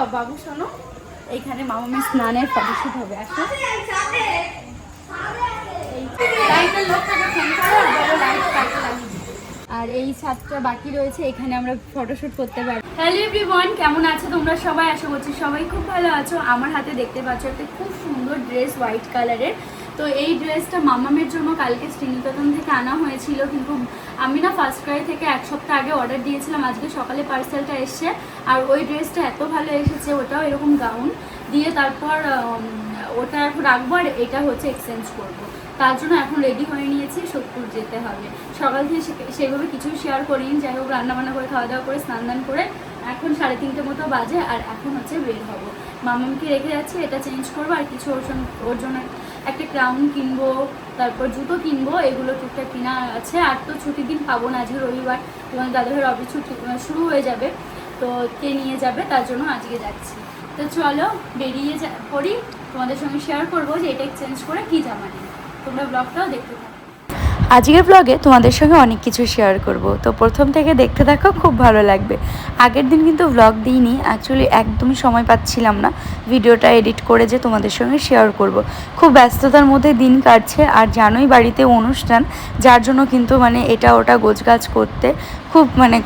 ও বাবু শোনো। এইখানে মামামের স্নানের ফটোশুট হবে, আসো। আর এই ছাদটা বাকি রয়েছে, এখানে আমরা ফটোশুট করতে পারি। হ্যালো এভরিওয়ান কেমন আছো তোমরা সবাই? আশা করছি সবাই খুব ভালো আছো। আমার হাতে দেখতে পাচ্ছ একটা খুব সুন্দর ড্রেস হোয়াইট কালারের তো এই ড্রেসটা মামামের জন্য কালকে শ্রীনিকেতন থেকে আনা হয়েছিল, কিন্তু আমি না ফার্স্ট ক্রাই থেকে এক সপ্তাহ আগে অর্ডার দিয়েছিলাম, আজকে সকালে পার্সেলটা এসছে, আর ওই ড্রেসটা এত ভালো এসেছে, ওটাও এরকম গাউন দিয়ে তারপর ওটা এখন রাখব আর এটা হচ্ছে এক্সচেঞ্জ করব। তার জন্য এখন রেডি হয়ে নিয়েছি সোদপুর যেতে হবে। সকাল থেকে সেভাবে কিছুই শেয়ার করিনি, যাই হোক, রান্নাবান্না করে খাওয়া দাওয়া করে, স্নান দান করে, এখন সাড়ে তিনটে মতো বাজে, আর এখন হচ্ছে বের হব। মামামকে রেখে যাচ্ছি, এটা চেঞ্জ করব, আর কিছু ওর সঙ্গে ওর জন্য একটা ক্রাউন কিনবো, তারপর জুতো কিনবো, এগুলো টুকটাক কেনা আছে। আর তো ছুটির দিন পাবো না, আজকে রবিবার। তোমার দাদাভাইয়ের অফিস ছুটি শুরু হয়ে যাবে। তো কে নিয়ে যাবে, তার জন্য আজকে যাচ্ছি। তো চলো, বেরিয়ে পড়ি। তোমাদের সঙ্গে শেয়ার করব যে এটা এক্সচেঞ্জ করে কী জামা নিই তোমরা ব্লগটাও দেখতে থাকো। আজকের ব্লগে তোমাদের সঙ্গে অনেক কিছু শেয়ার করব। তো প্রথম থেকে দেখতে থাকো, খুব ভালো লাগবে। আগের দিন কিন্তু ব্লগ দিইনি অ্যাকচুয়ালি একদমই সময় পাচ্ছিলাম না। ভিডিওটা এডিট করে যে তোমাদের সঙ্গে শেয়ার করব। খুব ব্যস্ততার মধ্যে দিন কাটছে, আর জানোই বাড়িতে অনুষ্ঠান, যার জন্য কিন্তু মানে এটা ওটা গোছগাছ করতে খুব মানে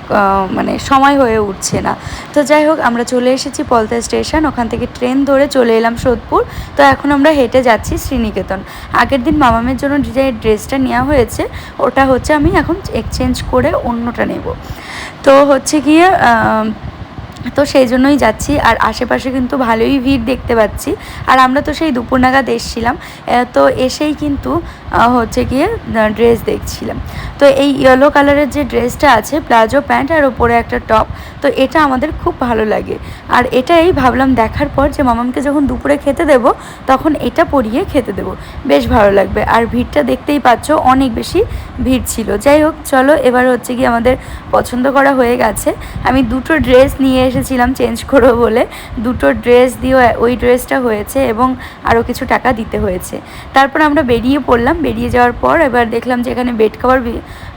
মানে সময় হয়ে উঠছে না। তো যাই হোক, আমরা চলে এসেছি পলতা স্টেশন, ওখান থেকে ট্রেন ধরে চলে এলাম সোদপুর। তো এখন আমরা হেঁটে যাচ্ছি শ্রীনিকেতন। আগের দিন মামামের জন্য যে ড্রেসটা নেওয়া হয়েছে, ওটা হচ্ছে আমি এখন এক্সচেঞ্জ করে অন্যটা নেব। তো হচ্ছে গিয়ে তো সেই জন্যই যাচ্ছি। আর আশেপাশে কিন্তু ভালোই ভিড় দেখতে পাচ্ছি। আর আমরা তো সেই দুপুর নাগাদ এসেছিলাম। তো এসেই কিন্তু হচ্ছে গিয়ে ড্রেস দেখছিলাম। তো এই ইয়েলো কালারের যে ড্রেসটা আছে, প্লাজো প্যান্ট আর ওপরে একটা টপ তো এটা আমাদের খুব ভালো লাগে। আর এটাই ভাবলাম দেখার পর যে মামামকে যখন দুপুরে খেতে দেব, তখন এটা পরিয়ে খেতে দেব। বেশ ভালো লাগবে। আর ভিড়টা দেখতেই পাচ্ছ, অনেক বেশি ভিড় ছিল। যাই হোক, চলো এবার হচ্ছে গিয়ে আমাদের পছন্দ করা হয়ে গেছে। আমি দুটো ড্রেস নিয়ে এসেছিলাম চেঞ্জ করব বলে। দুটো ড্রেস দিয়ে ওই ড্রেসটা হয়েছে এবং আরও কিছু টাকা দিতে হয়েছে। তারপর আমরা বেরিয়ে পড়লাম। বেরিয়ে যাওয়ার পর এবার দেখলাম যে এখানে বেড কাভার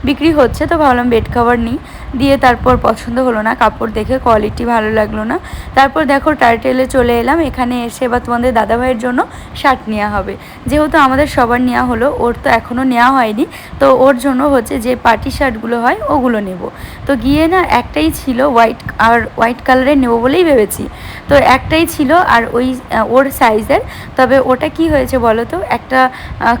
বিক্রি হচ্ছে, তো ভাবলাম বেড কাভার নিই। দিয়ে তারপর পছন্দ হলো না, কাপড় দেখে কোয়ালিটি ভালো লাগল না। তারপর দেখো টার্টেলে চলে এলাম, এখানে এসে বা তোমাদের দাদাভাইয়ের জন্য শার্ট নেওয়া হবে। যেহেতু আমাদের সবার নেওয়া হলো, ওর তো এখনও নেওয়া হয়নি, তো ওর জন্য হচ্ছে যে পার্টি শার্টগুলো হয়, ওগুলো নেব। তো গিয়ে না একটাই ছিল হোয়াইট আর হোয়াইট কালারের নেব বলেই ভেবেছি। তো একটাই ছিল আর ওই ওর সাইজের তবে ওটা কি হয়েছে বলো তো, একটা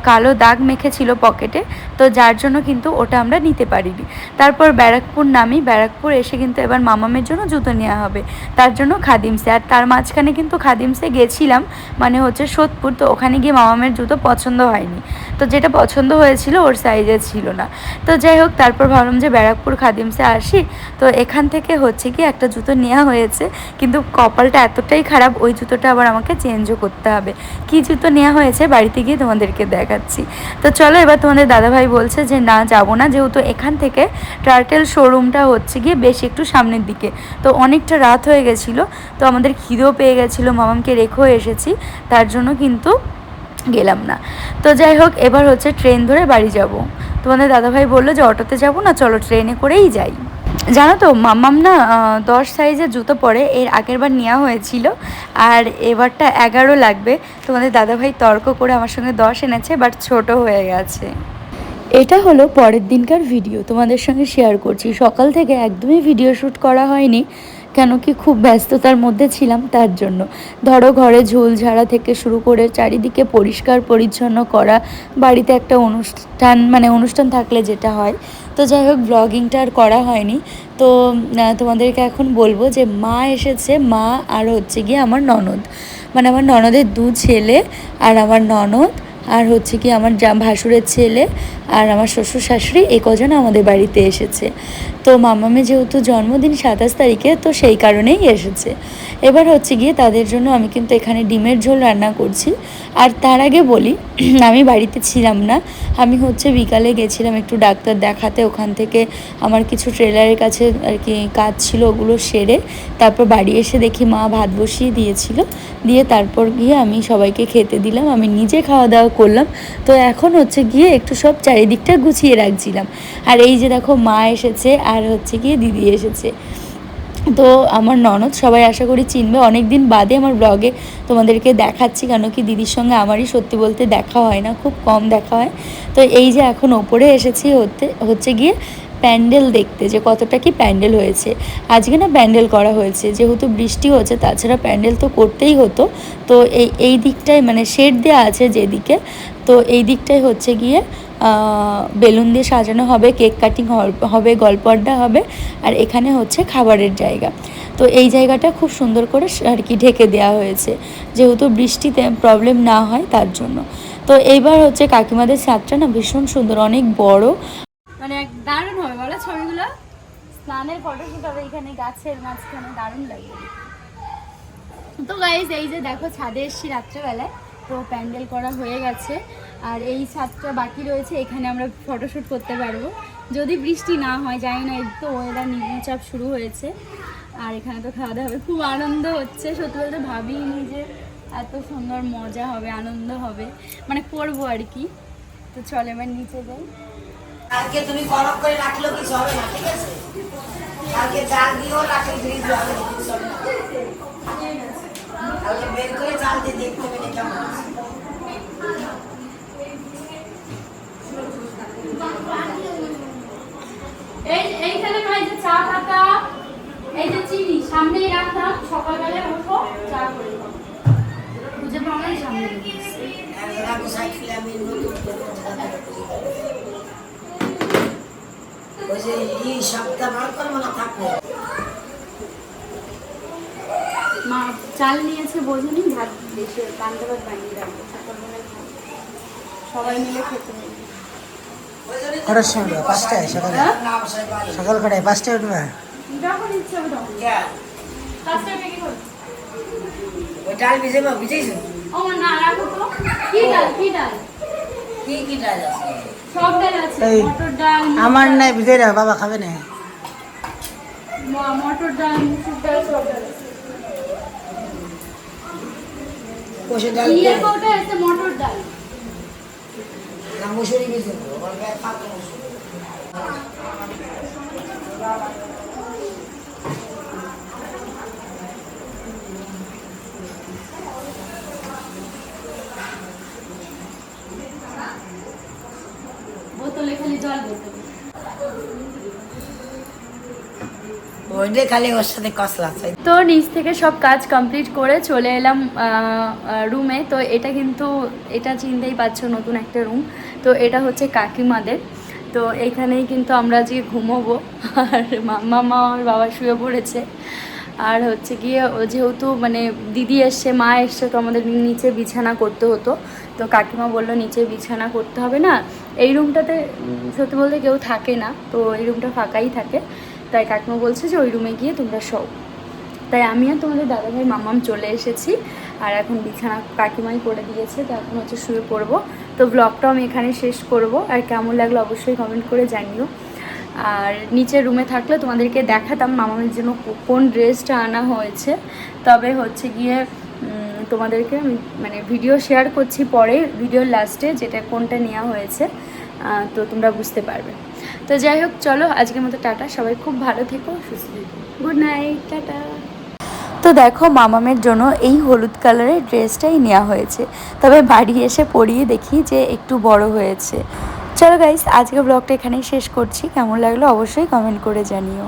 কালো দাগ মেখেছিল পকেটে তো যার জন্য কিন্তু ওটা আমরা নিতে পারিনি। তারপর ব্যারাকপুর নামি, ব্যারাকপুর এসে কিন্তু এবার মামামের জন্য জুতো নেওয়া হবে। তার জন্য খাদিমসে আর তার মাঝখানে কিন্তু খাদিমসে গেছিলাম মানে হচ্ছে সোদপুর, তো ওখানে গিয়ে মামামের জুতো পছন্দ হয়নি। তো যেটা পছন্দ হয়েছিল ওর সাইজে ছিল না। তো যাই হোক, তারপর ভাবলাম যে ব্যারাকপুর খাদিমসে আসি। তো এখান থেকে হচ্ছে কি একটা জুতো নেওয়া হয়েছে, কিন্তু কপালটা এতটাই খারাপ, ওই জুতোটা আবার আমাকে চেঞ্জও করতে হবে। কি জুতো নেওয়া হয়েছে, বাড়িতে গিয়ে তোমাদেরকে দেখাচ্ছি। তো চলো এবার তোমাদের দাদাভাই বলছে যে, না, যাব না যেহেতু এখান থেকে টার্টেল শোরুমটা হচ্ছে গিয়ে বেশ একটু সামনের দিকে। তো অনেকটা রাত হয়ে গেছিল, তো আমাদের খিদেও পেয়ে গেছিল, মামামকে রেখেও এসেছি, তার জন্য কিন্তু গেলাম না। তো যাই হোক, এবার হচ্ছে ট্রেন ধরে বাড়ি যাব। তোমাদের দাদাভাই বলল যে, অটোতে যাব না, চলো ট্রেনে করেই যাই। জানো তো মাম্মাম না দশ সাইজের জুতো পরে, এর আগের বার নেওয়া হয়েছিল, আর এবারটা এগারো লাগবে। তোমাদের দাদাভাই তর্ক করে আমার সঙ্গে দশ এনেছে বাট ছোট হয়ে গেছে। এটা হলো পরের দিনকার ভিডিও তোমাদের সঙ্গে শেয়ার করছি। সকাল থেকে একদমই ভিডিও শ্যুট করা হয়নি, কেন কি খুব ব্যস্ততার মধ্যে ছিলাম তার জন্য। ধরো ঘরে ঝোল ঝাড়া থেকে শুরু করে চারিদিকে পরিষ্কার পরিচ্ছন্ন করা, বাড়িতে একটা অনুষ্ঠান মানে অনুষ্ঠান থাকলে যেটা হয়। তো যাই হোক ব্লগিংটা আর করা হয়নি। তো তোমাদেরকে এখন বলব যে মা এসেছে, মা আর হচ্ছে গিয়ে আমার ননদ। মানে আমার ননদের দু ছেলে আর আমার ননদ। আর হচ্ছে কি আমার ভাসুরের ছেলে আর আমার শ্বশুর শাশুড়ি, এই কজন আমাদের বাড়িতে এসেছে। তো মামামে যেহেতু জন্মদিন সাতাশ তারিখে, তো সেই কারণেই এসেছে। এবার হচ্ছে গিয়ে তাদের জন্য আমি কিন্তু এখানে ডিমের ঝোল রান্না করছি। আর তার আগে বলি, আমি বাড়িতে ছিলাম না। আমি হচ্ছে বিকালে গেছিলাম একটু ডাক্তার দেখাতে, ওখান থেকে আমার কিছু ট্রেলারের কাছে আর কি কাজ ছিল, ওগুলো সেরে তারপর বাড়ি এসে দেখি মা ভাত বসিয়ে দিয়েছিল। দিয়ে তারপর গিয়ে আমি সবাইকে খেতে দিলাম, আমি নিজে খাওয়া দাওয়া করলাম। তো এখন হচ্ছে গিয়ে একটু সব চারিদিকটা গুছিয়ে রাখছিলাম। আর এই যে দেখো মা এসেছে, আর হচ্ছে গিয়ে দিদি এসেছে। তো আমার ননদ সবাই আশা করি চিনবে। অনেক দিন বাদে আমার ব্লগে তোমাদেরকে দেখাচ্ছি, কেন কি দিদির সঙ্গে আমারই সত্যি বলতে দেখা হয় না, খুব কম দেখা হয়। তো এই যে এখন ওপরে এসেছি হতে, হচ্ছে গিয়ে প্যান্ডেল দেখতে, যে কতটা কি প্যান্ডেল হয়েছে। আজকে না প্যান্ডেল করা হয়েছে, যেহেতু বৃষ্টি হচ্ছে, তাছাড়া প্যান্ডেল তো করতেই হতো। তো এই এই দিকটায় মানে শেড দেওয়া আছে যেদিকে, তো এই দিকটাই হচ্ছে গিয়ে বেলুন দিয়ে সাজানো হবে কেক কাটিং হবে গল্প আড্ডা হবে আর এখানে হচ্ছে খাবারের জায়গা। তো এই জায়গাটা খুব সুন্দর করে আর কি ঢেকে দেওয়া হয়েছে যেহেতু বৃষ্টিতে প্রবলেম না হয় তার জন্য। তো এইবার হচ্ছে কাকিমাদের ছাদটা না ভীষণ সুন্দর অনেক বড়। মানে দারুণ হবে বলো ছবিগুলো। স্নানের ফটোশুট হবে এখানে গাছের মাঝখানে দারুণ লাগবে তো গাইজ এই যে দেখো ছাদে এসছি রাত্রেবেলায়। তো প্যান্ডেল করা হয়ে গেছে। আর এই ছাদটা বাকি রয়েছে এখানে আমরা ফটোশ্যুট করতে পারব। যদি বৃষ্টি না হয় জানি না তো ওয়েদার নিম্নচাপ শুরু হয়েছে। আর এখানে তো খাওয়া দাওয়া হবে। খুব আনন্দ হচ্ছে। সত্যি বলতে ভাবিনি যে এত সুন্দর মজা হবে আনন্দ হবে। মানে করব আর কি। তো চল এবার নিচে যাই। কালকে তুমি গরম করে রাখল কিছু হবে না ঠিক আছে? কালকে জাল দিয়েও রাখলে ফ্রিজ হবে না, না। কালকে বের করে জাল দিয়ে দেখতে হবে কেমন আছে। এই এইখানে ভাই যে চা পাতা এই যে চিনি সামনেই রাখলাম সকালবেলা উঠো চা করে বুঝে সামনে। ওই যে এই সপ্তাহ বার করব না থাকব। মা চাল নিয়েছে বোঝেনি ভাত বেশি ভাত বানিয়ে রাখব সকালবেলায় সবাই মিলে খেতে হবে। কটার সময় উঠবে পাঁচটায় সকালে। হ্যাঁ? না সকাল কটায় পাঁচটায় উঠবে ডাল ভিজে বা ভিজেছো ও মা, না রাখো তো। কি ডাল কি ডাল? কি কি ডাল আছে? ডাল আছে এই, মটর ডাল মুগ আমার ডাল, নাই ভিজে রাখ বাবা খাবে না। ম- মটর ডাল মুসুর ডাল সব ডাল আছে। ডাল আছে? মটর ডাল। না মুসুরি ভিজে। বোতলে খালি জল ভরতে ওইটাই খালি ওর সাথে কসলা তো নিচ থেকে সব কাজ কমপ্লিট করে চলে এলাম রুমে তো এটা কিন্তু, এটা চিনতেই পারছ নতুন একটা রুম তো এটা হচ্ছে কাকিমাদের। তো এখানেই কিন্তু আমরা যে ঘুমোবো। আর মাম্মা, মা আর বাবা শুয়ে পড়েছে। আর হচ্ছে গিয়ে যেহেতু মানে দিদি এসছে, মা এসছে, তো আমাদের নিচে বিছানা করতে হতো। তো কাকিমা বলল, নিচে বিছানা করতে হবে না। এই রুমটাতে সত্যি বলতে কেউ থাকে না। তো এই রুমটা ফাঁকাই থাকে। তাই কাকিমা বলছে যে ওই রুমে গিয়ে তোমরা শও। তাই আমি আর তোমাদের দাদাভাই মামাম চলে এসেছি। আর এখন বিছানা কাকিমাই করে দিয়েছে, তো এখন হচ্ছে শুয়ে পড়ব। তো ব্লগটাও আমি এখানে শেষ করব। আর কেমন লাগল অবশ্যই কমেন্ট করে জানিও। আর নিচের রুমে থাকলে তোমাদেরকে দেখাতাম মামামের জন্য কোন ড্রেসটা আনা হয়েছে। তবে হচ্ছে গিয়ে তোমাদেরকে আমি মানে ভিডিও শেয়ার করছি পরে ভিডিওর লাস্টে যেটা কোনটা নেওয়া হয়েছে তো তোমরা বুঝতে পারবে। তো যাই হোক, চলো, আজকের মতো টাটা। সবাই খুব ভালো থেকো, সুস্থ গুড নাইট টাটা। তো দেখো, মামামের জন্য এই হলুদ কালারের ড্রেসটাই নেওয়া হয়েছে। তবে বাড়ি এসে পরিয়ে দেখি যে একটু বড় হয়েছে। চলো গাইস আজকে ব্লগটা এখানেই শেষ করছি। কেমন লাগল অবশ্যই কমেন্ট করে জানিও।